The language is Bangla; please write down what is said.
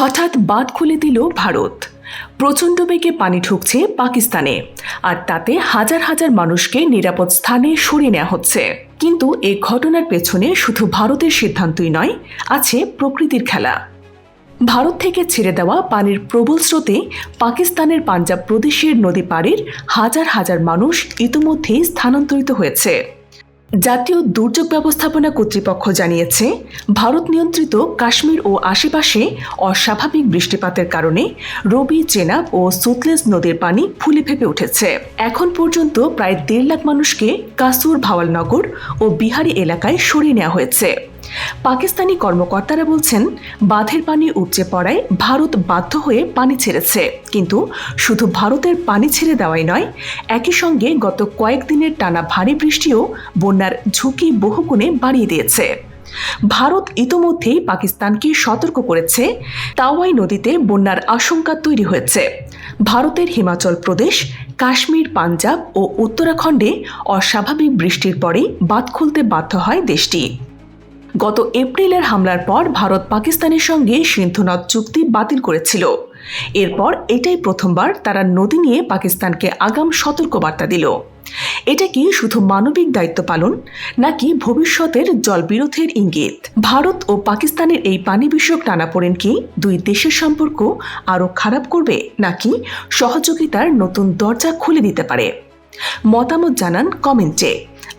হঠাৎ বাদ খুলে দিল ভারত। প্রচণ্ড বেগে পানি ঢুকছে পাকিস্তানে, আর তাতে হাজার হাজার মানুষকে নিরাপদ স্থানে সরিয়ে নেওয়া হচ্ছে। কিন্তু এই ঘটনার পেছনে শুধু ভারতের সিদ্ধান্তই নয়, আছে প্রকৃতির খেলা। ভারত থেকে ছেড়ে দেওয়া পানির প্রবল স্রোতে পাকিস্তানের পাঞ্জাব প্রদেশের নদী পাড়ের হাজার হাজার মানুষ ইতোমধ্যেই স্থানান্তরিত হয়েছে। জাতীয় দুর্যোগ ব্যবস্থাপনা কর্তৃপক্ষ জানিয়েছে, ভারত নিয়ন্ত্রিত কাশ্মীর ও আশেপাশে অস্বাভাবিক বৃষ্টিপাতের কারণে রবি চেনাব ও সুতলেজ নদীর পানি ফুলে ফেপে উঠেছে। এখন পর্যন্ত প্রায় দেড় লাখ মানুষকে কাসুর ভাওয়ালনগর ও বিহারি এলাকায় সরিয়ে নেওয়া হয়েছে। পাকিস্তানি কর্মকর্তারা বলছেন, বাঁধের পানি উপচে পড়ায় ভারত বাধ্য হয়ে পানি ছেড়েছে। কিন্তু শুধু ভারতের পানি ছেড়ে দেওয়াই নয়, একই সঙ্গে গত কয়েকদিনের টানা ভারী বৃষ্টিও বন্যার ঝুঁকি বহুগুণে বাড়িয়ে দিয়েছে। ভারত ইতোমধ্যেই পাকিস্তানকে সতর্ক করেছে, তাওয়াই নদীতে বন্যার আশঙ্কা তৈরি হয়েছে। ভারতের হিমাচল প্রদেশ, কাশ্মীর, পাঞ্জাব ও উত্তরাখণ্ডে অস্বাভাবিক বৃষ্টির পরেই বাঁধ খুলতে বাধ্য হয় দেশটি। গত এপ্রিলের হামলার পর ভারত পাকিস্তানের সঙ্গে সিন্ধু নদ চুক্তি বাতিল করেছিল। এরপর এটাই প্রথমবার তারা নদী নিয়ে পাকিস্তানকে আগাম সতর্কবার্তা দিল। এটা কি শুধু মানবিক দায়িত্ব পালন, নাকি ভবিষ্যতের জলবিরোধের ইঙ্গিত? ভারত ও পাকিস্তানের এই পানি বিষয়ক টানাপোড়েন কি? দুই দেশের সম্পর্ক আরও খারাপ করবে, নাকি সহযোগিতার নতুন দরজা খুলে দিতে পারে? মতামত জানান কমেন্টে।